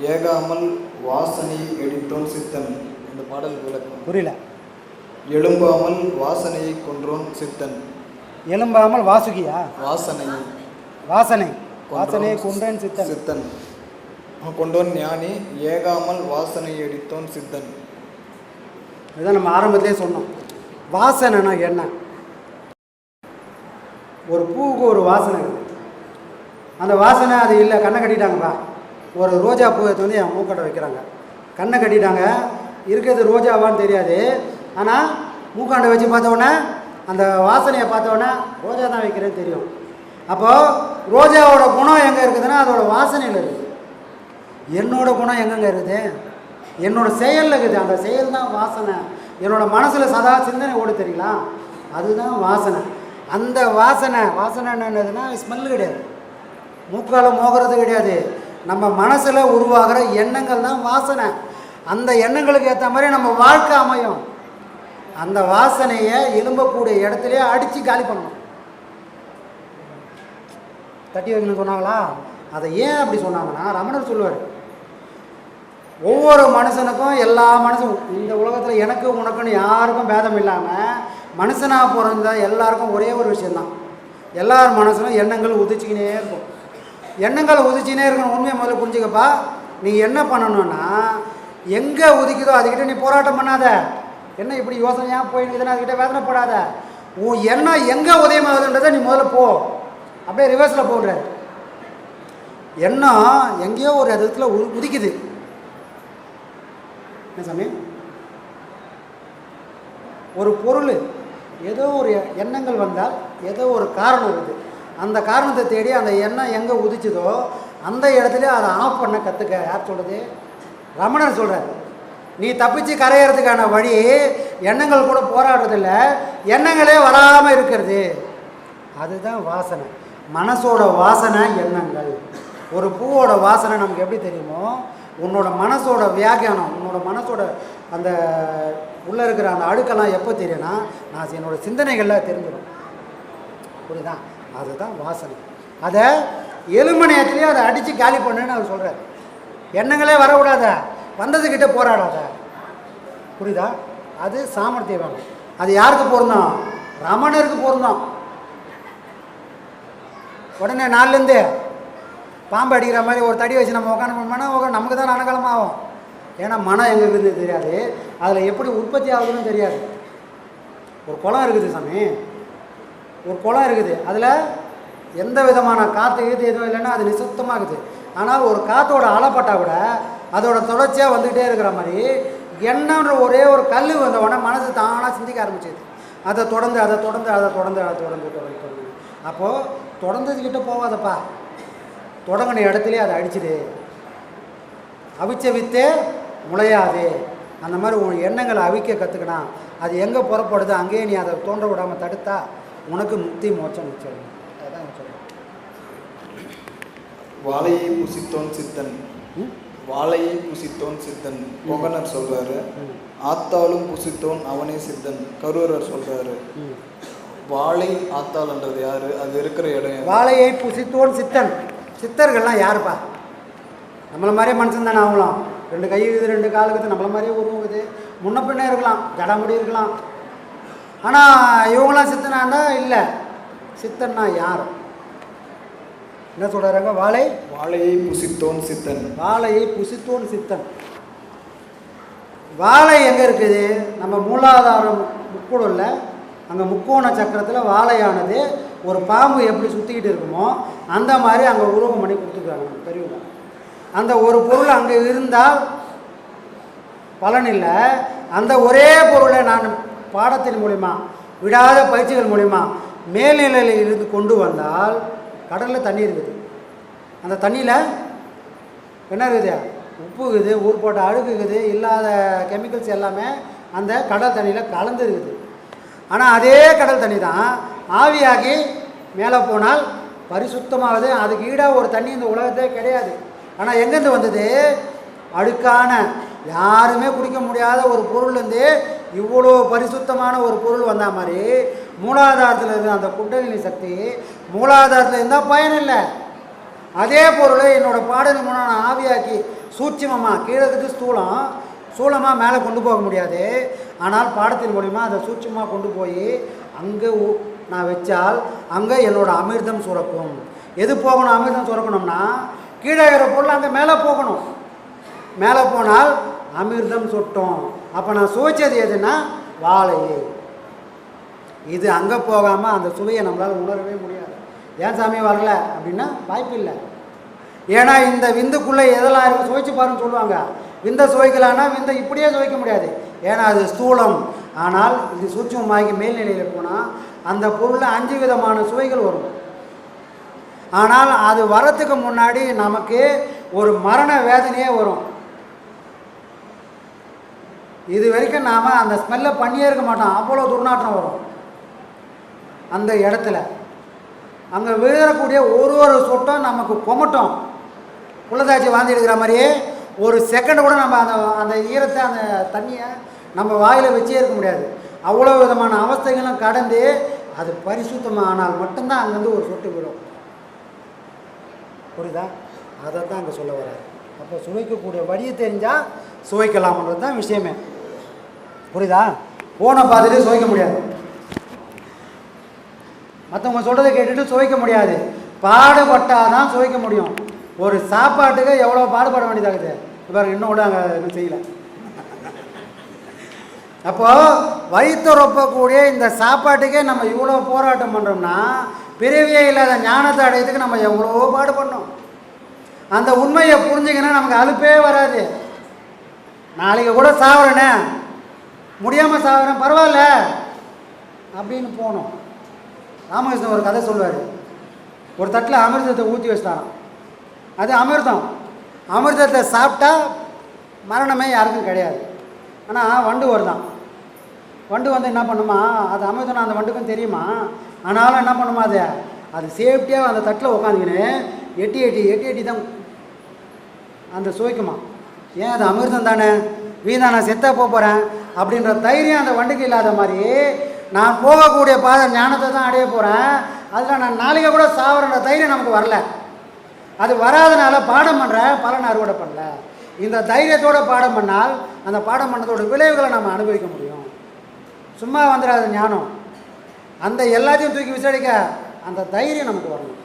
ஏகாமல் வாசனை எடித்தோன் சித்தன் இந்த பாடல் விளக்கம். புரியல. எழும்பாமல் வாசனையை கொன்றோன் சித்தன். எலும்பாமல் வாசுகியா? வாசனையை வாசனை. கொன்றோன் வாசனையை கொண்டேன் சித்தன். சித்தன். கொண்டோன் ஞானி ஏகாமல் வாசனை எடித்தோன் சித்தன். இதுதான் நம்ம ஆரம்பத்திலே சொன்னோம். வாசனைனா என்ன? ஒரு பூவுக்கு ஒரு வாசனை அந்த வாசனை அது இல்லை கண்ணை கட்டிட்டாங்கப்பா. ஒரு ரோஜா பூவை எடுத்து வந்து என் மூக்கட்டை வைக்கிறாங்க. கண்ணை கட்டிட்டாங்க. இருக்கிறது ரோஜாவான்னு தெரியாது. ஆனால் மூக்காண்டை வச்சு பார்த்தோன்னே அந்த வாசனையை பார்த்த ரோஜா தான் வைக்கிறேன்னு தெரியும். அப்போது ரோஜாவோட குணம் எங்கே இருக்குதுன்னா அதோடய வாசனையில் இருக்குது என்னோடய குணம் எங்கெங்க இருக்குது? என்னோட செயலில் இருக்குது. அந்த செயல் தான் வாசனை. என்னோடய மனசில் சதா சிந்தனை ஓடு தெரியுங்களா? அதுதான் வாசனை. அந்த வாசனை வாசனை என்னதுன்னா ஸ்மெல் கிடையாது. மூக்கால் மோகிறது கிடையாது. நம்ம மனசில் உருவாகிற எண்ணங்கள் தான் வாசனை. அந்த எண்ணங்களுக்கு ஏற்ற மாதிரி நம்ம வாழ்க்கை அமையும். அந்த வாசனையை எலும்பக்கூடிய இடத்துலையே அடித்து காலி பண்ணணும். தட்டி வைக்கணும்னு சொன்னாங்களா? அதை ஏன் அப்படி சொன்னாங்கன்னா ரமணர் சொல்லுவார். ஒவ்வொரு மனுஷனுக்கும் எல்லா மனுஷன் இந்த உலகத்தில் எனக்கு உனக்குன்னு யாருக்கும் பேதம் இல்லாமல் மனுஷனாக பிறந்த எல்லாருக்கும் ஒரே ஒரு விஷயந்தான் எல்லார் மனசிலும் எண்ணங்கள் உதிச்சிக்கினே இருக்கும். எண்ணங்கள் உதிச்சினே இருக்கணும் உண்மையை முதல்ல புரிஞ்சுக்கப்பா. நீ என்ன பண்ணணும்னா எங்கே உதிக்குதோ அதுக்கிட்ட நீ போராட்டம் பண்ணாத. என்ன இப்படி யோசனையாக போயிருக்குதுன்னா அதுக்கிட்ட வேதனைப்படாத. உன் எண்ணம் எங்கே உதயமாகுதுன்றதை நீ முதல்ல போ. அப்படியே ரிவர்ஸில் போடுற. எண்ணம் எங்கேயோ ஒரு இடத்துல உ- உதிக்குது. என்ன சாமி? ஒரு பொருள் ஏதோ ஒரு எண்ணங்கள் வந்தால் ஏதோ ஒரு காரணம் இருக்குது அந்த காரணத்தை தேடி அந்த எண்ணம் எங்கே உதிச்சதோ அந்த இடத்துல அதை ஆஃப் பண்ண கற்றுக்க யார் சொல்கிறது ரமணர் சொல்கிறார் நீ தப்பிச்சு கரையிறதுக்கான வழி எண்ணங்கள் கூட போராடுறதில்ல எண்ணங்களே வராமல் இருக்கிறது. அதுதான் வாசனை. மனசோட வாசனை எண்ணங்கள். ஒரு பூவோட வாசனை நமக்கு எப்படி தெரியுமோ உன்னோட மனசோட வியாக்கியானம் உன்னோட மனசோட அந்த உள்ளே இருக்கிற அந்த அழுக்கெல்லாம் எப்போ தெரியும்னா நான் என்னோடய சிந்தனைகளில் தெரிஞ்சிடும். புரியுதான் அதுதான் வாசனை. அதை எலுமணியத்துலேயே அதை அடித்து காலி பண்ணுன்னு அவர் சொல்கிறார் எண்ணங்களே வரக்கூடாத. வந்ததுக்கிட்ட போராடாத. புரியுதா? அது சாமர்த்தியம் அது யாருக்கு பொருந்தோம்? ரமணருக்கு பொருந்தோம். உடனே நாலுலேருந்து பாம்பு அடிக்கிற மாதிரி ஒரு தடி வச்சு நம்ம உட்காந்து பண்ணோம்னா உட்காந்து நமக்கு தான் ரணகலமாகும் ஏன்னா மனம் எங்கே இருக்குது தெரியாது. அதில் எப்படி உற்பத்தி ஆகுதுன்னு தெரியாது. ஒரு குளம் இருக்குது சாமி. ஒரு குளம் இருக்குது. அதில் எந்த விதமான காற்று கீத்து எதுவும் இல்லைன்னா அது நிசப்தமாக ஆனால் ஒரு காற்றோட அலைப்பட்டால் கூட அதோட தொடர்ச்சியாக வந்துக்கிட்டே இருக்கிற மாதிரி என்னன்ற ஒரே ஒரு கல் வந்த உடனே மனசு தானாக சிந்திக்க ஆரம்பிச்சது. அதை தொடர்ந்து அதை தொடர்ந்து அதை தொடர்ந்து அதை தொடர்ந்து தொடர்ந்து தொடர்ந்து. அப்போது தொடர்ந்ததுக்கிட்ட போகாதப்பா. தொடங்கின இடத்துலையே அதை அடிச்சுது அவிச்ச வித்தே முளையாது. அந்த மாதிரி உன் எண்ணங்களை அவிக்க கற்றுக்கணும் அது எங்கே புறப்படுதோ? அங்கேயே நீ அதை தோன்ற விடாமல் தடுத்தா உனக்கு முக்தி மோட்சம் நிச்சயம் அதான் சொல்றேன். வாழையை புசித்தோன் சித்தன்? வாழையை புசித்தோன் சித்தன். கொங்கனர் சொல்றாரு. ம். ஆத்தாளும் புசித்தோன் அவனே சித்தன். கரூரர் சொல்றாரு. வாழை ஆத்தாள்ன்றது யாரு? அது இருக்கிற இடம்? வாழையை புசித்தோன் சித்தன். சித்தர்கள்லாம் யாருப்பா? நம்மளை மாதிரியே மனுஷன் தானே ஆகலாம் ரெண்டு கை இருக்குது ரெண்டு கால் இருக்குது நம்மளை மாதிரியே உருவம் இருக்குது முன்ன பின்ன இருக்கலாம். ஜடாமுடி இருக்கலாம். ஆனால் இவங்களாம் சித்தனாண்டா இல்லை. சித்தன்னா யார்? என்ன சொல்கிறாங்க வாழை வாழையை புசித்தோன் சித்தன். வாழையை புசித்தோன் சித்தன். வாழை எங்கே இருக்குது? நம்ம மூலாதாரம் முக்கூடல்ல அங்கே முக்கோண சக்கரத்தில் வாழையானது ஒரு பாம்பு எப்படி சுற்றிக்கிட்டு இருக்குமோ அந்த மாதிரி அங்கே உருவம் பண்ணி கொடுத்துருக்காங்க பெரியவங்க. அந்த ஒரு பொருள் அங்கே இருந்தால் பலன் இல்லை. அந்த ஒரே பொருளை நான் பாடத்தின் மூலிமா விடாத பயிற்சிகள் மூலிமா மேல்நிலையில் இருந்து கொண்டு வந்தால் கடலில் தண்ணி இருக்குது. அந்த தண்ணியில் என்ன இருக்குது? உப்பு இருக்குது ஊர் போட்ட அழுக்கு இருக்குது இல்லாத கெமிக்கல்ஸ் எல்லாமே அந்த கடல் தண்ணியில் கலந்து இருக்குது. ஆனால் அதே கடல் தண்ணி தான் ஆவியாகி மேலே போனால் பரிசுத்தமாகுது அதுக்கு ஈடாக ஒரு தண்ணி இந்த உலகத்தே கிடையாது. ஆனால் எங்கேருந்து வந்தது? அழுக்கான யாருமே குடிக்க முடியாத ஒரு பொருள்லேருந்து இவ்வளோ பரிசுத்தமான ஒரு பொருள் வந்தால் மாதிரி மூலாதாரத்தில் இருந்த அந்த குண்டலினி சக்தி மூலாதாரத்தில் இருந்தால் பயன் இல்லை. அதே பொருளை என்னோட பாடல் மூலம் நான் ஆவியாக்கி சூட்சிமமாக கீழத்துக்கு ஸ்தூலம் சூலமாக மேலே கொண்டு போக முடியாது. ஆனால் பாடத்தின் மூலிமா அதை சூட்சமாக கொண்டு போய் அங்கே நான் வச்சால் அங்கே என்னோடய அமிர்தம் சுரக்கும். எது போகணும் அமிர்தம் சுரக்கணும்னா கீழே இருக்கிற பொருள் அங்கே மேலே போகணும். மேலே போனால் அமிர்தம் சொட்டும். அப்போ நான் சுவைச்சது எதுன்னா வாழையை. இது அங்கே போகாமல் அந்த சுவையை நம்மளால் உணரவே முடியாது. ஏன் சாமி வரல? அப்படின்னா வாய்ப்பு இல்லை. ஏன்னா இந்த விந்துக்குள்ளே எதெல்லாம் இருக்கும் சுவைச்சு பாருன்னு சொல்லுவாங்க. விந்த சுவைக்கலான்னா விந்தை இப்படியே சுவைக்க முடியாது. ஏன்னா அது ஸ்தூலம். ஆனால் இது சூட்சமாகி மேல்நிலையில் போனால் அந்த பொருளில் அஞ்சு விதமான சுவைகள் வரும். ஆனால் அது வரத்துக்கு முன்னாடி நமக்கு ஒரு மரண வேதனையே வரும். இது வரைக்கும் நாம் அந்த ஸ்மெல்லை பண்ணியே இருக்க மாட்டோம். அவ்வளோ துர்நாற்றம் வரும். அந்த இடத்துல. அங்கே விழுறக்கூடிய ஒரு ஒரு சொட்டும் நமக்கு கொமட்டும். குள்ளதாச்சி வாந்தி எடுக்கிற மாதிரியே ஒரு செகண்ட் கூட நம்ம அந்த அந்த ஈரத்தை அந்த தண்ணியை நம்ம வாயில் வச்சே இருக்க முடியாது. அவ்வளோ விதமான அவஸ்தைகளும் கடந்து அது பரிசுத்தமாக ஆனால் மட்டும்தான் அங்கேருந்து ஒரு சொட்டு விடும் புரியுதா? அதை தான் அங்கே சொல்ல வர்றாரு. அப்போ சுவைக்கக்கூடிய வழியை தெரிஞ்சால் சுவைக்கலாம்ன்றது தான் விஷயமே. புரியுதா? ஃபோனை பார்த்துட்டு சுவைக்க முடியாது. மற்றவங்க சொல்கிறத கேட்டுட்டு சுவைக்க முடியாது. பாடுபட்டால் தான் சுவைக்க முடியும். ஒரு சாப்பாட்டுக்கு எவ்வளோ பாடுபட வேண்டியதாகுது இப்போ இன்னும் கூட அங்கே இன்னும் செய்யலை. அப்போது வயிற்றுறப்பக்கூடிய இந்த சாப்பாட்டுக்கே நம்ம இவ்வளோ போராட்டம் பண்ணுறோம்னா பிறவியே இல்லாத ஞானத்தை அடையிறதுக்கு நம்ம எவ்வளோ பாடுபடணும். அந்த உண்மையை புரிஞ்சுக்கினா நமக்கு அலுப்பே வராது. நாளைக்கு கூட சாவறேனே. முடியாமல் சாவறேன் பரவாயில்ல. அப்படின்னு போகணும் ராமகிருஷ்ணன் ஒரு கதை சொல்லுவார். ஒரு தட்டில் அமிர்தத்தை ஊற்றி வச்சிட்டாராம். அது அமிர்தம். அமிர்தத்தை சாப்பிட்டா மரணமே யாருக்கும் கிடையாது. ஆனால் வண்டு வருதான் வண்டு வந்து என்ன பண்ணுமா? அது அமிர்தம் அந்த வண்டுக்கும் தெரியுமா? ஆனாலும் என்ன பண்ணுமா அது? அது சேஃப்டியாக அந்த தட்டில் உட்காந்துக்கின்னு எட்டி எட்டி எட்டி எட்டி தான் அந்த சுவைக்குமா? ஏன் அது அமிர்தம் தானே? வீணா நான் செத்தா போக போகிறேன் அப்படின்ற தைரியம் அந்த வண்டிக்கு இல்லாத மாதிரி நான் போகக்கூடிய பாத ஞானத்தை தான் அடைய போகிறேன் அதில் நான் நாளைக்கு கூட சாவரன்ற தைரியம் நமக்கு வரல. அது வராதனால பாடம் பண்ணுற பலன் அறுவடை பண்ணல. இந்த தைரியத்தோடு பாடம் பண்ணால் அந்த பாடம் பண்ணதோட விளைவுகளை நம்ம அனுபவிக்க முடியும். சும்மா வந்துடாது ஞானம். அந்த எல்லாத்தையும் தூக்கி விசாரிக்க அந்த தைரியம் நமக்கு வரணும்.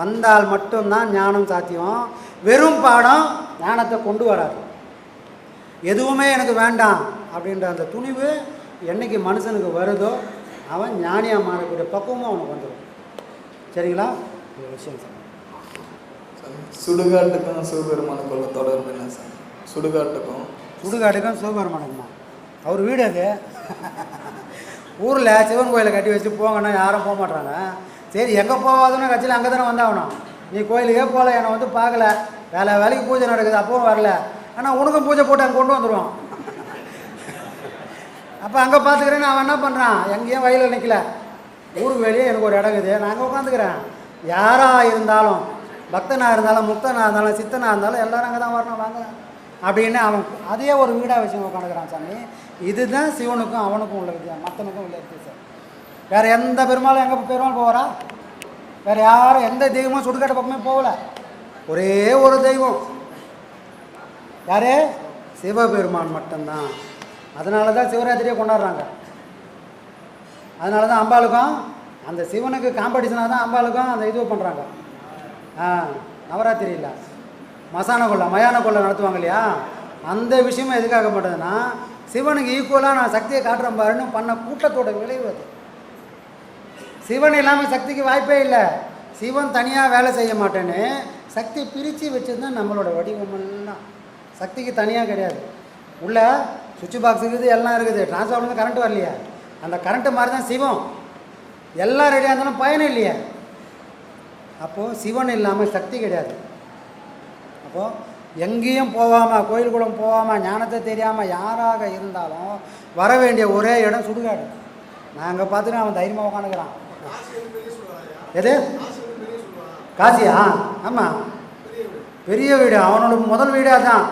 வந்தால் மட்டும்தான் ஞானம் சாத்தியம். வெறும் பாடம் ஞானத்தை கொண்டு வராது. எதுவுமே எனக்கு வேண்டாம் அப்படின்ற அந்த துணிவு என்னைக்கு மனுஷனுக்கு வருதோ அவன் ஞானியாக மாறக்கூடிய பக்குவமும் அவனுக்கு வந்துடும் சரிங்களா? விஷயம் சார் சுடுகாட்டுக்கும் சிவபெருமானுக்கும் உள்ள தொடர்பு என்ன சார்? சுடுகாட்டுக்கும். சுடுகாட்டுக்கும் சிவபெருமானுக்குமா? அவர் வீடு அது. ஊரில் சிவன் கோயிலை கட்டி வச்சு போங்கன்னா யாரும் போக மாட்டாங்க. சரி எங்கே போகாதுன்னு கட்சியில் அங்கே தானே வந்தாகணும். நீ கோயிலுக்கே போகல என்னை வந்து பார்க்கல. வேலை வேலைக்கு பூஜை நடக்குது அப்பவும் வரல. ஆனால் உனக்கும் பூஜை போட்டு அங்கே கொண்டு வந்துடுவான் அப்போ அங்கே பார்த்துக்கிறேன்னு அவன் என்ன பண்ணுறான் எங்கேயும் வயலில் நிற்கல ஊருக்கு வெளியே எனக்கு ஒரு இடம் இருக்குது. நான் அங்கே உட்காந்துக்கிறேன். யாராக இருந்தாலும் பக்தனாக இருந்தாலும் முக்தனாக இருந்தாலும் சித்தனாக இருந்தாலும் எல்லோரும் அங்கே தான் வரணும் வாங்க. அப்படின்னு அவன் அதே ஒரு வீடாக வச்சு உட்காந்துக்கிறான் சாமி. இதுதான் சிவனுக்கும் அவனுக்கும் உள்ள வித்தியாசம். மற்றனுக்கும் உள்ள வித்தியாசம். வேறு எந்த பெருமாளும் எங்கே பெருமாள் போகிறா வேறு யாரும் எந்த தெய்வமும் சுடுகாட்டு பக்கமே போகல. ஒரே ஒரு தெய்வம். யாரு? சிவபெருமான் மட்டும்தான். அதனால தான் சிவராத்திரியை கொண்டாடுறாங்க. அதனால தான் அம்பாளுக்கும் அந்த சிவனுக்கு காம்படிஷனாக தான் அம்பாளுக்கும் அந்த இது பண்ணுறாங்க ஆ நவராத்திரி இல்லை. மசான கொள்ளை மயான கொள்ளை நடத்துவாங்க இல்லையா? அந்த விஷயமும் எதுக்காக மாட்டேதுன்னா சிவனுக்கு ஈக்குவலாக நான் சக்தியை காட்டுறேன் பாருன்னு பண்ண கூட்டத்தோட விளைவு அது. சிவன் இல்லாமல் சக்திக்கு வாய்ப்பே இல்லை. சிவன் தனியாக வேலை செய்ய மாட்டேன்னு சக்தி பிரித்து வச்சுருந்தா நம்மளோட வடிவமெல்லாம் சக்திக்கு தனியாக கிடையாது. உள்ள சுவிட்ச் பாக்ஸ் இருக்குது எல்லாம் இருக்குது. டிரான்ஸ்ஃபார்மர் கரண்ட் வரலையா? அந்த கரண்ட்டு மாதிரி தான் சிவம். எல்லாம் ரெடியாக இருந்தாலும் பயன் இல்லையே. அப்போது சிவன் இல்லாமல் சக்தி கிடையாது. அப்போது எங்கேயும் போகாமல் கோயில் குளம் போகாமல் ஞானத்தை தெரியாமல் யாராக இருந்தாலும் வர வேண்டிய ஒரே இடம் சுடுகாடு. நாங்கள் பார்த்துட்டு அவன் தைரியமாக உட்காந்துக்கிறான். எது? காசியா? ஆமாம் பெரிய வீடு. அவனோட முதல் வீடு அதான்.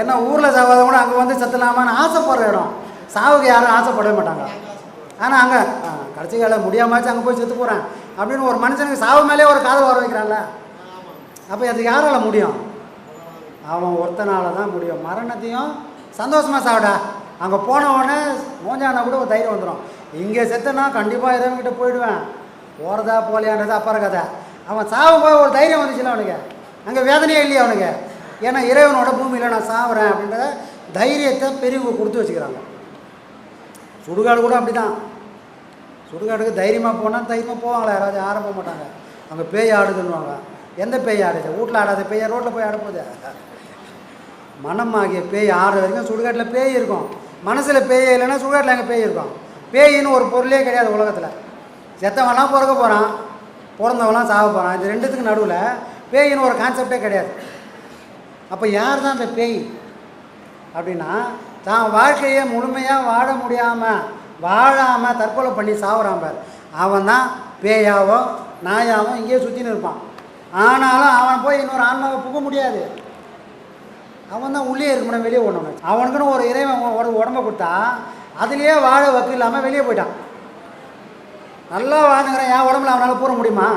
ஏன்னா ஊரில் சாவாதவங்க கூட அங்கே வந்து செத்தலாமான்னு ஆசைப்படுற இடம். சாவுக்கு யாரும் ஆசைப்படவே மாட்டாங்க. ஆனால் அங்கே கடைசி கால முடியாமச்சு அங்கே போய் செத்து போகிறேன் அப்படின்னு ஒரு மனுஷனுக்கு சாவு மேலே ஒரு காதல் வர வைக்கிறான்ல. அப்போ அது யாரால முடியும்? அவன் ஒருத்தனால தான் முடியும். மரணத்தையும் சந்தோஷமாக சாவிடா. அங்கே போனவொடனே மோஞ்சானா கூட ஒரு தைரியம் வந்துடும் இங்கே செத்தனா கண்டிப்பாக இறைவன்கிட்ட போயிடுவேன். போகிறதா போலையான்றது அப்புறம் கதை. அவன் சாவும் போய் ஒரு தைரியம் வந்துச்சுல அவனுக்கு. அங்கே வேதனையே இல்லையா அவனுக்கு? ஏன்னா இறைவனோட பூமியில் நான் சாவுறேன் அப்படின்றத தைரியத்தை பெரியவங்க கொடுத்து வச்சுக்கிறாங்க. சுடுகாடு கூட அப்படி தான் சுடுகாட்டுக்கு தைரியமாக போனால் தைரியமாக போவாங்களா? யாராவது ஆட போக மாட்டாங்க. அங்கே பேய் ஆடுதுன்னுவாங்க. எந்த பேய் ஆடுது? வீட்டில் ஆடாத பேய்? ரோட்டில் போய் ஆட போகுது. மனம் ஆகிய பேய் ஆடுற வரைக்கும் சுடுகாட்டில் பேய் இருக்கும். மனசில் பேய் இல்லைன்னா சுடுகாட்டில் எங்கே பேய் இருக்கும்? பேயின்னு ஒரு பொருளே கிடையாது உலகத்தில். செத்தவன்லாம் பிறக்க போகிறான் பிறந்தவன்லாம் சாக போகிறான் இது ரெண்டுத்துக்கு நடுவில் பேயின்னு ஒரு கான்செப்டே கிடையாது. அப்போ யார் தான் அந்த பேய்? அப்படின்னா தான் வாழ்க்கையை முழுமையாக வாழ முடியாமல் வாழாமல் தற்கொலை பண்ணி சாவுறான் பார். அவன் தான் பேயாவோ நாயாவோ இங்கேயே சுற்றின்னு இருப்பான். ஆனாலும் அவன் போய் இன்னொரு ஆன்மாவை புக முடியாது. அவன் தான் உள்ளே இருக்கணும் வெளியே ஓடணும். அவனுக்குன்னு ஒரு இறைவன் ஒரு உடம்ப கொடுத்தா அதுலேயே வாழ வக்கு இல்லாமல் வெளியே போயிட்டான். நல்லா வாழ்ந்துக்கிறேன் என் உடம்புல அவனால் பூர முடியுமா?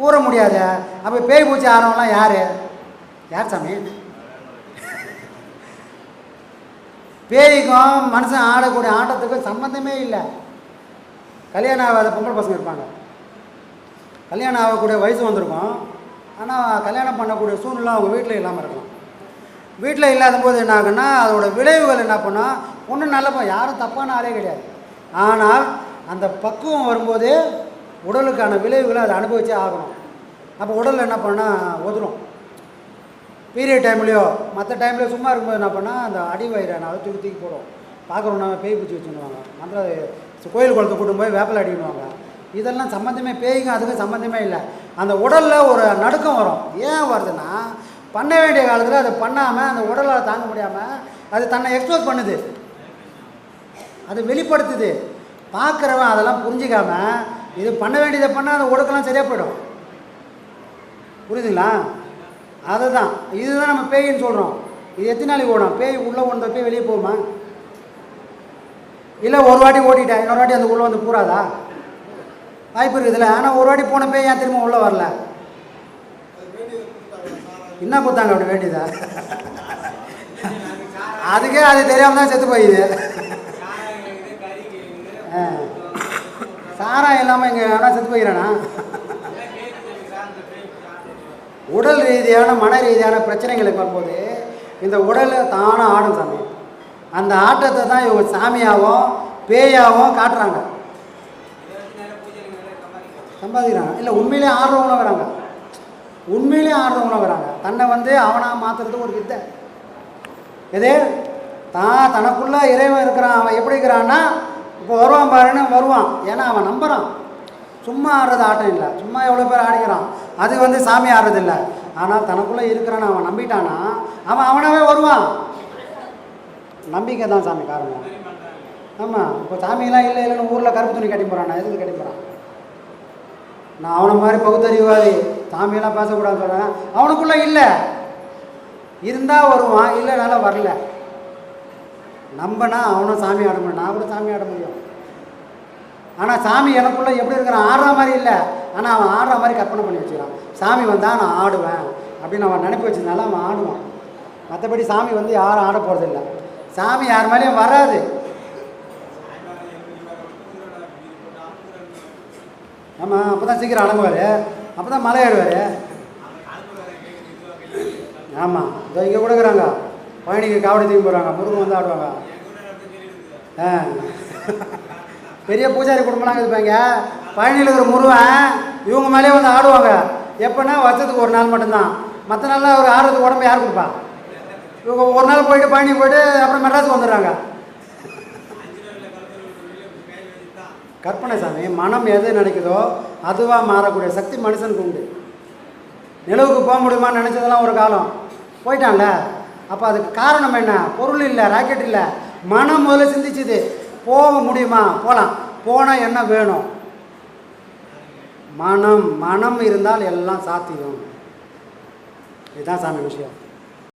கூற முடியாது. அப்போ பேய் பூச்சி ஆறவங்களாம் யார்? யார் சாமி? பேய்க்கும் மனுஷன் ஆடக்கூடிய ஆட்டத்துக்கும் சம்மந்தமே இல்லை. கல்யாணம் ஆகாத பொம்பளை பசங்க இருப்பாங்க. கல்யாணம் ஆகக்கூடிய வயசு வந்திருக்கும். ஆனால் கல்யாணம் பண்ணக்கூடிய சூழ்நிலை அவங்க வீட்டில் இல்லாமல் இருக்கலாம். வீட்டில் இல்லாத போது என்ன ஆகுன்னா அதோட விளைவுகள் என்ன பண்ணால் ஒன்றும் நல்லப்பா யாரும் தப்பான ஆளே கிடையாது. ஆனால் அந்த பக்குவம் வரும்போது உடலுக்கான விளைவுகளை அதை அனுபவிச்சே ஆகணும். அப்போ உடல் என்ன பண்ணால் ஒதுரும். பீரியட் டைம்லையோ மற்ற டைம்லேயோ சும்மா இருக்கும்போது என்ன பண்ணால் அந்த அடி வயிறை நான் தூக்கி தூக்கி போடும் பார்க்குறோன்னா பேய் பிடிச்சி வச்சுருவாங்க. மந்திர கோயில் குளத்தை கூட்டும் போய் வேப்பில் அடிக்கணுவாங்க இதெல்லாம் சம்மந்தமே பேய்க்கும் அதுக்கும் சம்மந்தமே இல்லை. அந்த உடலில் ஒரு நடுக்கம் வரும். ஏன் வருதுன்னா பண்ண வேண்டிய காலத்தில் அதை பண்ணாமல் அந்த உடலால் தாங்க முடியாமல் அது தன்னை எக்ஸ்போஸ் பண்ணுது. அது வெளிப்படுத்துது. பார்க்குறவன் அதெல்லாம் புரிஞ்சிக்காம இது பண்ண வேண்டியதை பண்ணால் அந்த உடக்கெல்லாம் சரியாக போயிடும். புரியுதுங்களா? அதுதான். இதுதான் நம்ம பேயின்னு சொல்கிறோம் இது எத்தனை நாளைக்கு ஓடும்? பேய் உள்ளே கொண்ட பேய் வெளியே போகுமா? இல்லை ஒரு வாட்டி ஓட்டிட்டேன் இன்னொரு வாட்டி அந்த உள்ளே வந்து பூராதா வாய்ப்பு இருக்குதுல்ல ஆனால் ஒரு வாட்டி போன பேய் ஏன் திரும்ப உள்ளே வரல? என்ன கொடுத்தாங்க அப்படி வேண்டியதா? அதுக்கே அது தெரியாமல் தான் செத்து போயிது. ஆ. சாராயம் இல்லாமல் இங்கே ஆனால் செத்து போயிடறானா உடல் ரீதியான மன ரீதியான பிரச்சனைகளுக்கு வரும்போது இந்த உடல் தானாக ஆடும் சாமி. அந்த ஆட்டத்தை தான் இவங்க சாமியாகவும் பேயாகவும் காட்டுறாங்க. சம்பாதிக்கிறாங்க. இல்லை உண்மையிலே ஆடுறவங்களும் வராங்க உண்மையிலே ஆடுறவங்களும் வராங்க தன்னை வந்து அவனாக மாற்றுறது ஒரு வித்தை. எது? தான் தனக்குள்ளே இறைவன் இருக்கிறான் அவன் எப்படி இருக்கிறான்னா இப்போ வருவான் பாருன்னு வருவான். ஏன்னா அவன் நம்புகிறான் சும்மா ஆடுறது ஆட்டம் இல்லை. சும்மா எவ்வளோ பேர் ஆடிக்கிறான். அது வந்து சாமி ஆடுறது இல்லை. ஆனால் தனக்குள்ளே இருக்கிறான்னு அவன் நம்பிட்டானா அவன் அவனாகவே வருவான். நம்பிக்கை தான் சாமி காரணம். ஆமாம் இப்போ சாமியெல்லாம் இல்லை இல்லைன்னு ஊரில் கருப்பு துணி கட்டி போகிறான் நான் எதுக்கு கட்டி போகிறான் நான் அவனை மாதிரி பகுத்தறிவாதி சாமியெல்லாம் பேசக்கூடாதுன்னு சொல்கிறாங்க அவனுக்குள்ளே இல்லை. இருந்தால் வருவான் இல்லைனால வரல. நம்பனா அவனும் சாமி ஆட முடியும் நான் கூட சாமி ஆட முடியும் ஆனால் சாமி எனக்குள்ளே எப்படி இருக்கிறான் ஆடுற மாதிரி இல்லை. ஆனால் அவன் ஆடுற மாதிரி கற்பனை பண்ணி வச்சுக்கிறான். சாமி வந்தால் நான் ஆடுவேன் அப்படின்னு அவன் நினைப்பு வச்சதுனால அவன் ஆடுவான். மற்றபடி சாமி வந்து யாரும் ஆட போகிறதில்ல சாமி யார் மேலேயும் வராது. ஆமாம் அப்போ தான் சீக்கிரம் அடங்குவார். அப்போ தான் மலை ஏறுவார் ஆமாம் இதோ இங்கே கொடுக்குறாங்க. பழனிக்கு காவடி தூக்கி போகிறாங்க முருகன் வந்து ஆடுவாங்க. ஆ. பெரிய பூஜாரி குடும்பம்லாம் இருப்பாங்க பழனியில் இருக்கிற முருகன் இவங்க மேலே வந்து ஆடுவாங்க. எப்போன்னா வருஷத்துக்கு ஒரு நாள் மட்டும்தான். மற்ற நாளில் அவர் ஆடுறதுக்கு உடம்பு யார் கொடுப்பா? இவங்க ஒரு நாள் போயிட்டு பழனி போயிட்டு அப்புறம் மெட்ராஸுக்கு வந்துடுறாங்க. கற்பனை சாமி மனம் எது நினைக்குதோ அதுவாக மாறக்கூடிய சக்தி மனுஷனுக்கு உண்டு. நிலவுக்கு போக முடியுமான்னு நினச்சதெல்லாம் ஒரு காலம். போயிட்டான்ல? அப்போ அதுக்கு காரணம் என்ன? பொருள் இல்லை ராக்கெட் இல்லை. மனம் முதல்ல சிந்திச்சுது. போக முடியுமா? போகலாம் போனால் என்ன வேணும்? மனம். மனம் இருந்தால் எல்லாம் சாத்தியம். இதுதான் சாமி விஷயம்.